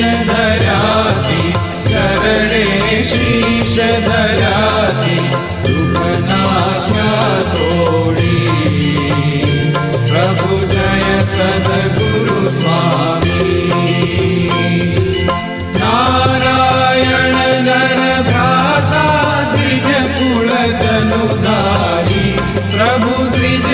धरातिणे श्री शधराधी गृहदाोरि प्रभु जय सद्गुरु नारायण जनग्राता त्रिज तु प्रभु त्रिज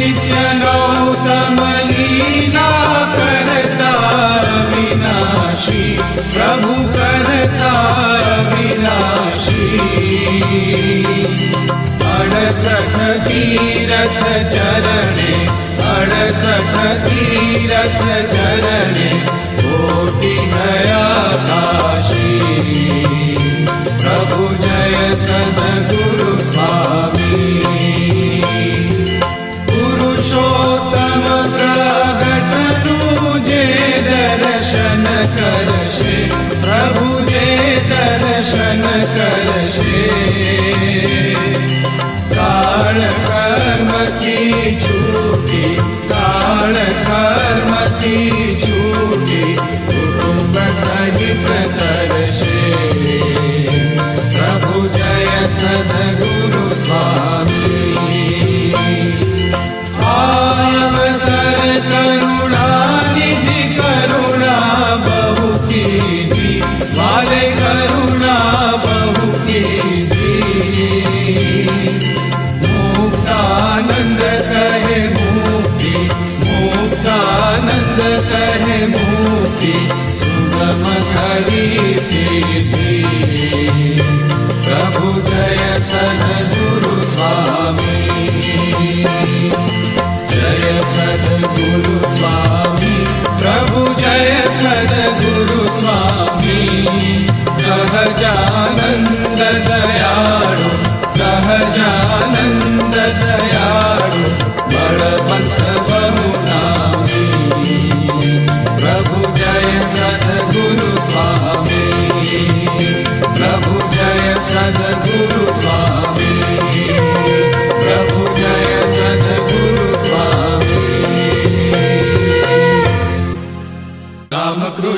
जनौ कमनीनाविनाशी प्रभु करताविनाशी अभतीरथ चरणसभीरथ झरण काळ कर्म की छूटी कुटुंब सहित करशे प्रभु जय सद्गुरु प्रभु जय सद्गुरु स्वामी। जय सद्गुरु स्वामी। प्रभु जय सद्गुरु स्वामी। सहजानन्द दयाळु सहजानन्द दयाळु बलवन्त